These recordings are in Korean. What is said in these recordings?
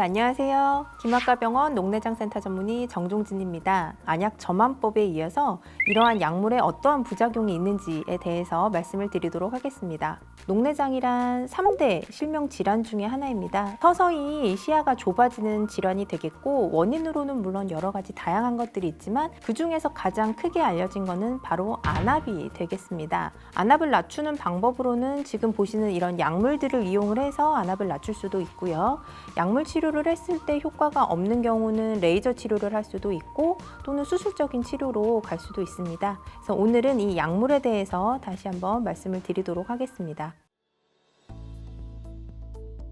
안녕하세요. 김학과병원 녹내장센터 전문의 정종진입니다. 안약 점안법에 이어서 이러한 약물에 어떠한 부작용이 있는지에 대해서 말씀을 드리도록 하겠습니다. 녹내장이란 3대 실명 질환 중에 하나입니다. 서서히 시야가 좁아지는 질환이 되겠고 원인으로는 물론 여러 가지 다양한 것들이 있지만 그 중에서 가장 크게 알려진 것은 바로 안압이 되겠습니다. 안압을 낮추는 방법으로는 지금 보시는 이런 약물들을 이용을 해서 안압을 낮출 수도 있고요. 약물 치료 를 했을 때 효과가 없는 경우는 레이저 치료를 할 수도 있고 또는 수술적인 치료로 갈 수도 있습니다. 그래서 오늘은 이 약물에 대해서 다시 한번 말씀을 드리도록 하겠습니다.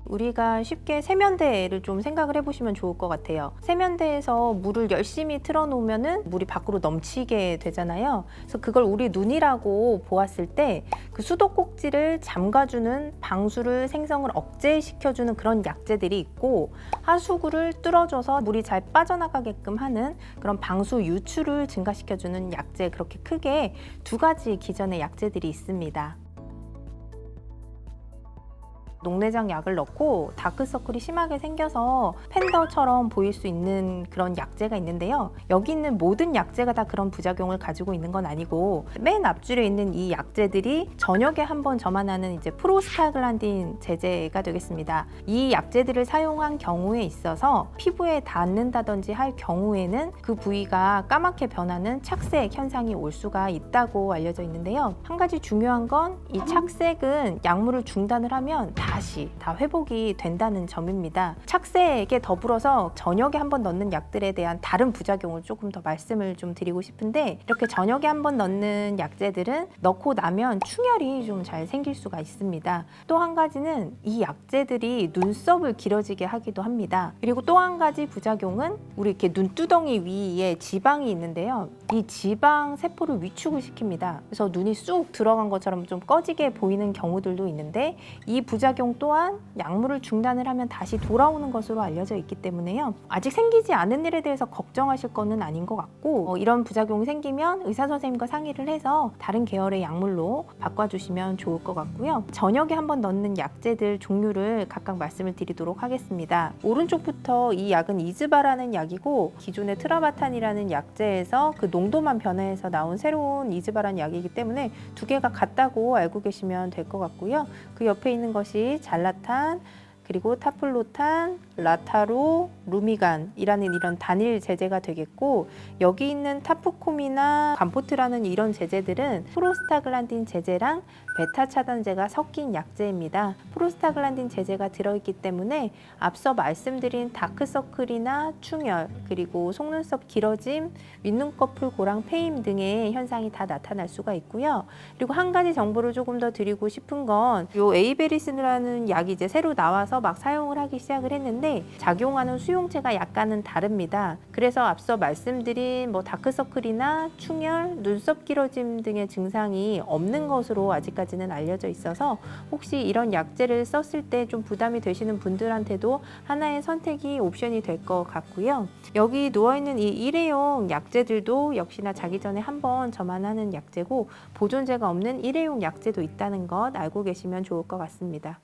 우리가 쉽게 세면대를 좀 생각을 해보시면 좋을 것 같아요. 세면대에서 물을 열심히 틀어놓으면은 물이 밖으로 넘치게 되잖아요. 그래서 그걸 우리 눈이라고 보았을 때 그 수도꼭지를 잠가주는 방수를 생성을 억제시켜주는 그런 약재들이 있고 하수구를 뚫어줘서 물이 잘 빠져나가게끔 하는 그런 방수 유출을 증가시켜주는 약재 그렇게 크게 두 가지 기전의 약재들이 있습니다. 녹내장 약을 넣고 다크서클이 심하게 생겨서 팬더처럼 보일 수 있는 그런 약재가 있는데요. 여기 있는 모든 약재가 다 그런 부작용을 가지고 있는 건 아니고 맨 앞줄에 있는 이 약재들이 저녁에 한 번 저만하는 이제 프로스타글란딘 제제가 되겠습니다. 이 약재들을 사용한 경우에 있어서 피부에 닿는다든지 할 경우에는 그 부위가 까맣게 변하는 착색 현상이 올 수가 있다고 알려져 있는데요. 한 가지 중요한 건 이 착색은 약물을 중단을 하면 다시 다 회복이 된다는 점입니다. 착색에 더불어서 저녁에 한 번 넣는 약들에 대한 다른 부작용을 조금 더 말씀을 좀 드리고 싶은데 이렇게 저녁에 한 번 넣는 약재들은 넣고 나면 충혈이 좀 잘 생길 수가 있습니다. 또 한 가지는 이 약재들이 눈썹을 길어지게 하기도 합니다. 그리고 또 한 가지 부작용은 우리 이렇게 눈두덩이 위에 지방이 있는데요. 이 지방 세포를 위축을 시킵니다. 그래서 눈이 쑥 들어간 것처럼 좀 꺼지게 보이는 경우들도 있는데 이 부작용 또한 약물을 중단을 하면 다시 돌아오는 것으로 알려져 있기 때문에요. 아직 생기지 않은 일에 대해서 걱정하실 거는 아닌 것 같고 어, 이런 부작용이 생기면 의사 선생님과 상의를 해서 다른 계열의 약물로 바꿔주시면 좋을 것 같고요. 저녁에 한번 넣는 약재들 종류를 각각 말씀을 드리도록 하겠습니다. 오른쪽부터 이 약은 이즈바라는 약이고 기존의 트라바탄이라는 약재에서 그 농도만 변화해서 나온 새로운 이즈바라는 약이기 때문에 두 개가 같다고 알고 계시면 될 것 같고요. 그 옆에 있는 것이 잘라탄 그리고 타플로탄, 라타로, 루미간이라는 이런 단일 제제가 되겠고 여기 있는 타프콤이나 감포트라는 이런 제제들은 프로스타글란딘 제제랑 베타 차단제가 섞인 약제입니다. 프로스타글란딘 제제가 들어있기 때문에 앞서 말씀드린 다크서클이나 충혈 그리고 속눈썹 길어짐, 윗눈꺼풀 고랑 페임 등의 현상이 다 나타날 수가 있고요. 그리고 한 가지 정보를 조금 더 드리고 싶은 건 요 에이베리스라는 약이 이제 새로 나와서 막 사용을 하기 시작을 했는데 작용하는 수용체가 약간은 다릅니다. 그래서 앞서 말씀드린 뭐 다크서클이나 충혈, 눈썹 길어짐 등의 증상이 없는 것으로 아직까지 는 알려져 있어서 혹시 이런 약제를 썼을 때 좀 부담이 되시는 분들한테도 하나의 선택이 옵션이 될 것 같고요. 여기 누워 있는 이 일회용 약제들도 역시나 자기 전에 한 번 저만하는 약제고 보존제가 없는 일회용 약제도 있다는 것 알고 계시면 좋을 것 같습니다.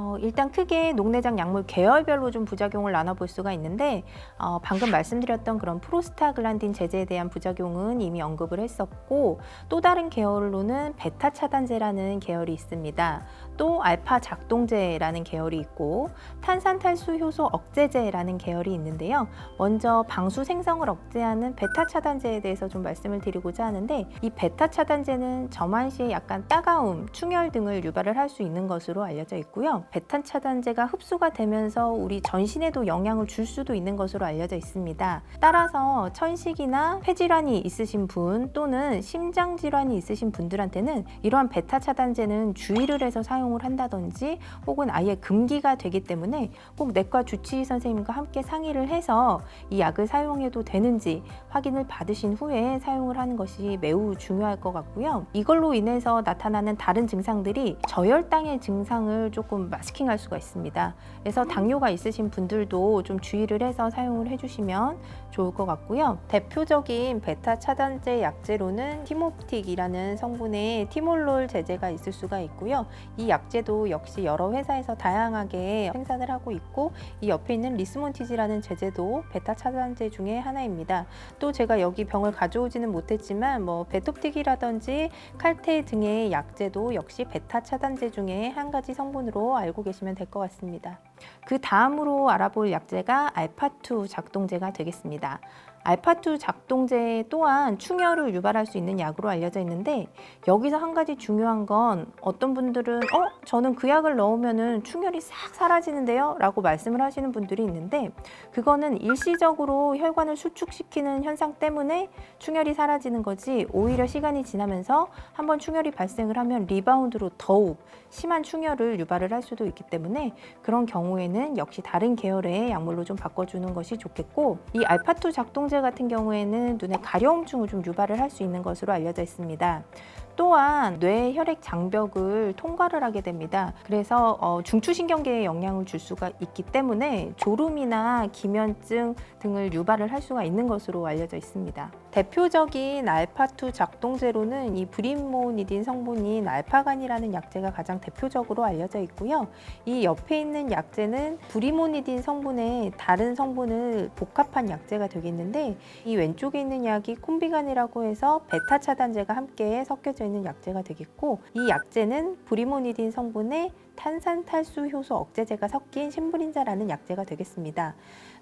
어, 일단 크게 녹내장 약물 계열별로 좀 부작용을 나눠볼 수가 있는데 어, 방금 말씀드렸던 그런 프로스타글란딘 제제에 대한 부작용은 이미 언급을 했었고 또 다른 계열로는 베타 차단제라는 계열이 있습니다. 또 알파 작동제라는 계열이 있고 탄산 탈수 효소 억제제라는 계열이 있는데요. 먼저 방수 생성을 억제하는 베타 차단제에 대해서 좀 말씀을 드리고자 하는데 이 베타 차단제는 점환 시에 약간 따가움, 충혈 등을 유발을 할 수 있는 것으로 알려져 있고요. 베타 차단제가 흡수가 되면서 우리 전신에도 영향을 줄 수도 있는 것으로 알려져 있습니다. 따라서 천식이나 폐질환이 있으신 분 또는 심장 질환이 있으신 분들한테는 이러한 베타 차단제는 주의를 해서 사용을 한다든지 혹은 아예 금기가 되기 때문에 꼭 내과 주치의 선생님과 함께 상의를 해서 이 약을 사용해도 되는지 확인을 받으신 후에 사용을 하는 것이 매우 중요할 것 같고요. 이걸로 인해서 나타나는 다른 증상들이 저혈당의 증상을 조금 마스킹할 수가 있습니다. 그래서 당뇨가 있으신 분들도 좀 주의를 해서 사용을 해주시면 좋을 것 같고요. 대표적인 베타 차단제 약제로는 티모틱이라는 성분의 티몰롤 제제가 있을 수가 있고요. 이 약제도 역시 여러 회사에서 다양하게 생산을 하고 있고 이 옆에 있는 리스몬티지라는 제제도 베타 차단제 중에 하나입니다. 또 제가 여기 병을 가져오지는 못했지만 뭐 베톱틱이라든지 칼테 등의 약제도 역시 베타 차단제 중에 한 가지 성분으로 알고 계시면 될 것 같습니다. 그 다음으로 알아볼 약제가 알파2 작동제가 되겠습니다. 알파2 작동제 또한 충혈을 유발할 수 있는 약으로 알려져 있는데 여기서 한 가지 중요한 건 어떤 분들은 어? 저는 그 약을 넣으면은 충혈이 싹 사라지는데요? 라고 말씀을 하시는 분들이 있는데 그거는 일시적으로 혈관을 수축시키는 현상 때문에 충혈이 사라지는 거지 오히려 시간이 지나면서 한번 충혈이 발생을 하면 리바운드로 더욱 심한 충혈을 유발을 할 수도 있기 때문에 그런 경우에는 역시 다른 계열의 약물로 좀 바꿔주는 것이 좋겠고 이 알파2 작동 제 같은 경우에는 눈에 가려움증을 좀 유발을 할 수 있는 것으로 알려져 있습니다. 또한 뇌 혈액 장벽을 통과를 하게 됩니다. 그래서 어, 중추신경계에 영향을 줄 수가 있기 때문에 졸음이나 기면증 등을 유발을 할 수가 있는 것으로 알려져 있습니다. 대표적인 알파2 작동제로는 이 브리모니딘 성분인 알파간이라는 약제가 가장 대표적으로 알려져 있고요. 이 옆에 있는 약제는 브리모니딘 성분의 다른 성분을 복합한 약제가 되겠는데 이 왼쪽에 있는 약이 콤비간이라고 해서 베타 차단제가 함께 섞여져 있는 약제가 되겠고 이 약제는 브리모니딘 성분의 탄산탈수 효소 억제제가 섞인 신불인자라는 약제가 되겠습니다.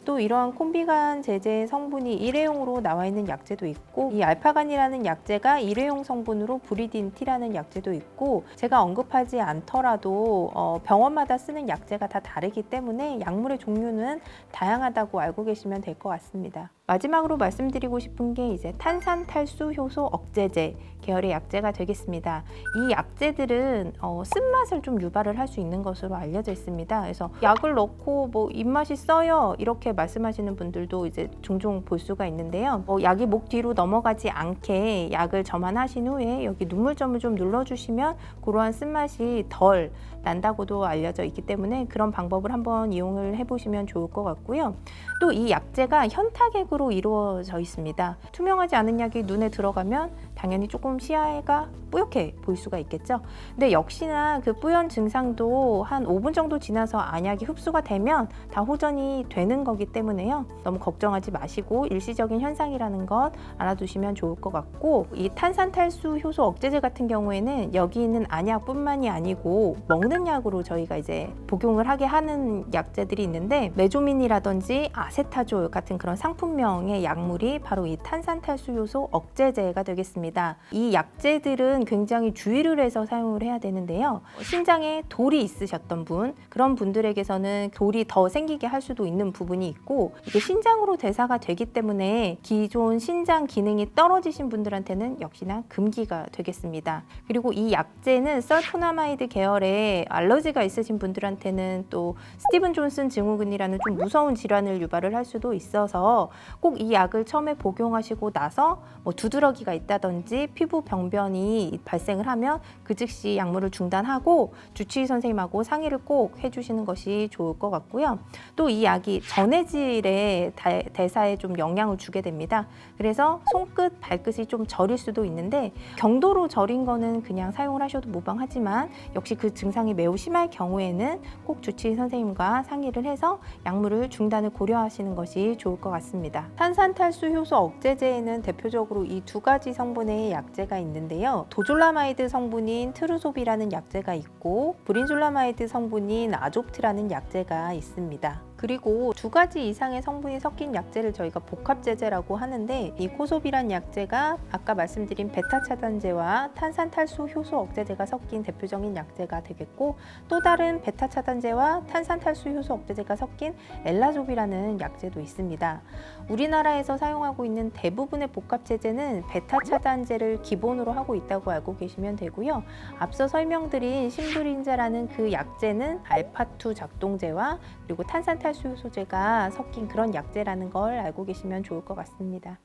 또 이러한 콤비간 제제 성분이 일회용으로 나와 있는 약제도 있고 이 알파간이라는 약제가 일회용 성분으로 브리딘티라는 약제도 있고 제가 언급하지 않더라도 어, 병원마다 쓰는 약제가 다 다르기 때문에 약물의 종류는 다양하다고 알고 계시면 될 것 같습니다. 마지막으로 말씀드리고 싶은 게 이제 탄산 탈수 효소 억제제 계열의 약제가 되겠습니다. 이 약제들은 어, 쓴맛을 좀 유발을 할 수 있는 것으로 알려져 있습니다. 그래서 약을 넣고 뭐 입맛이 써요 이렇게 말씀하시는 분들도 이제 종종 볼 수가 있는데요. 뭐 약이 목 뒤로 넘어가지 않게 약을 점안하신 후에 여기 눈물점을 좀 눌러주시면 그러한 쓴맛이 덜 난다고도 알려져 있기 때문에 그런 방법을 한번 이용을 해보시면 좋을 것 같고요. 또 이 약제가 현타객으로 이루어져 있습니다. 투명하지 않은 약이 눈에 들어가면 당연히 조금 시야가 뿌옇게 보일 수가 있겠죠. 근데 역시나 그 뿌연 증상도 한 5분 정도 지나서 안약이 흡수가 되면 다 호전이 되는 거기 때문에요. 너무 걱정하지 마시고 일시적인 현상이라는 것 알아두시면 좋을 것 같고 이 탄산탈수 효소 억제제 같은 경우에는 여기 있는 안약뿐만이 아니고 먹는 약으로 저희가 이제 복용을 하게 하는 약제들이 있는데 메조민이라든지 아세타졸 같은 그런 상품명의 약물이 바로 이 탄산탈수 효소 억제제가 되겠습니다. 이 약제들은 굉장히 주의를 해서 사용을 해야 되는데요. 신장에 돌이 있으셨던 분, 그런 분들에게서는 돌이 더 생기게 할 수도 있는 부분이 있고 이게 신장으로 대사가 되기 때문에 기존 신장 기능이 떨어지신 분들한테는 역시나 금기가 되겠습니다. 그리고 이 약제는 설포나마이드 계열의 알러지가 있으신 분들한테는 또 스티븐 존슨 증후군이라는 좀 무서운 질환을 유발을 할 수도 있어서 꼭 이 약을 처음에 복용하시고 나서 뭐 두드러기가 있다든지 피부 병변이 발생을 하면 그 즉시 약물을 중단하고 주치의 선생님하고 상의를 꼭 해주시는 것이 좋을 것 같고요. 또 이 약이 전해질의 대사에 좀 영향을 주게 됩니다. 그래서 손끝, 발끝이 좀 저릴 수도 있는데 경도로 저린 거는 그냥 사용을 하셔도 무방하지만 역시 그 증상이 매우 심할 경우에는 꼭 주치의 선생님과 상의를 해서 약물을 중단을 고려하시는 것이 좋을 것 같습니다. 탄산탈수 효소 억제제에는 대표적으로 이 두 가지 성분 의 약제가 있는데요. 도졸라마이드 성분인 트루소비라는 약제가 있고 브린졸라마이드 성분인 아족트라는 약제가 있습니다. 그리고 두 가지 이상의 성분이 섞인 약제를 저희가 복합제제라고 하는데 이 코소비란 약제가 아까 말씀드린 베타 차단제와 탄산 탈수 효소 억제제가 섞인 대표적인 약제가 되겠고 또 다른 베타 차단제와 탄산 탈수 효소 억제제가 섞인 엘라조비라는 약제도 있습니다. 우리나라에서 사용하고 있는 대부분의 복합제제는 베타 차단제를 기본으로 하고 있다고 알고 계시면 되고요. 앞서 설명드린 심두린자라는 그 약제는 알파2 작동제와 그리고 탄산 탈 탈수 소재가 섞인 그런 약재라는 걸 알고 계시면 좋을 것 같습니다.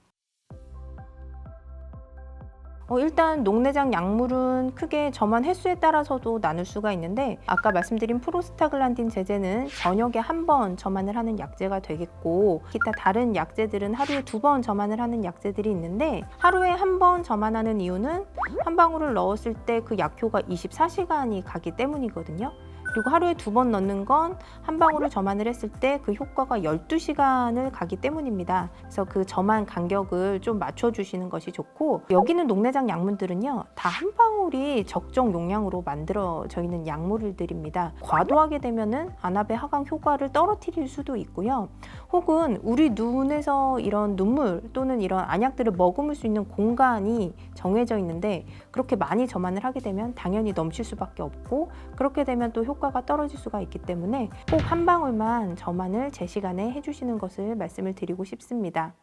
어, 일단 녹내장 약물은 크게 점한 횟수에 따라서도 나눌 수가 있는데 아까 말씀드린 프로스타글란딘 제제는 저녁에 한번 점안을 하는 약제가 되겠고 기타 다른 약제들은 하루에 두번 점안을 하는 약제들이 있는데 하루에 한번 점안하는 이유는 한 방울을 넣었을 때 그 약효가 24시간이 가기 때문이거든요. 그리고 하루에 두 번 넣는 건 한 방울을 점안을 했을 때 그 효과가 12시간을 가기 때문입니다. 그래서 그 점안 간격을 좀 맞춰주시는 것이 좋고 여기는 녹내장 약물들은요 다 한 방울이 적정 용량으로 만들어져 있는 약물들입니다. 과도하게 되면은 안압의 하강 효과를 떨어뜨릴 수도 있고요. 혹은 우리 눈에서 이런 눈물 또는 이런 안약들을 머금을 수 있는 공간이 정해져 있는데 그렇게 많이 점안을 하게 되면 당연히 넘칠 수밖에 없고 그렇게 되면 또 효과 가 떨어질 수가 있기 때문에 꼭 한 방울만 점안을 제 시간에 해주시는 것을 말씀을 드리고 싶습니다.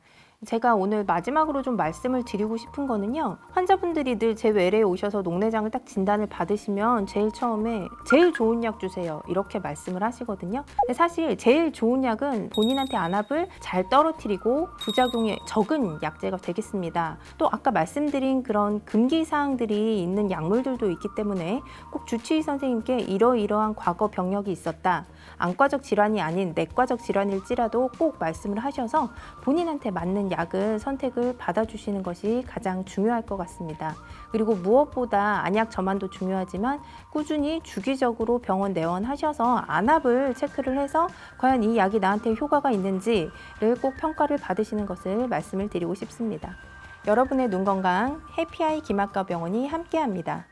제가 오늘 마지막으로 좀 말씀을 드리고 싶은 거는요. 환자분들이 늘 제 외래에 오셔서 녹내장을 딱 진단을 받으시면 제일 처음에 제일 좋은 약 주세요. 이렇게 말씀을 하시거든요. 근데 사실 제일 좋은 약은 본인한테 안압을 잘 떨어뜨리고 부작용이 적은 약제가 되겠습니다. 또 아까 말씀드린 그런 금기 사항들이 있는 약물들도 있기 때문에 꼭 주치의 선생님께 이러이러한 과거 병력이 있었다. 안과적 질환이 아닌 내과적 질환일지라도 꼭 말씀을 하셔서 본인한테 맞는 약을 선택을 받아주시는 것이 가장 중요할 것 같습니다. 그리고 무엇보다 안약 점안도 중요하지만 꾸준히 주기적으로 병원 내원하셔서 안압을 체크를 해서 과연 이 약이 나한테 효과가 있는지를 꼭 평가를 받으시는 것을 말씀을 드리고 싶습니다. 여러분의 눈 건강 해피아이 김학과 병원이 함께합니다.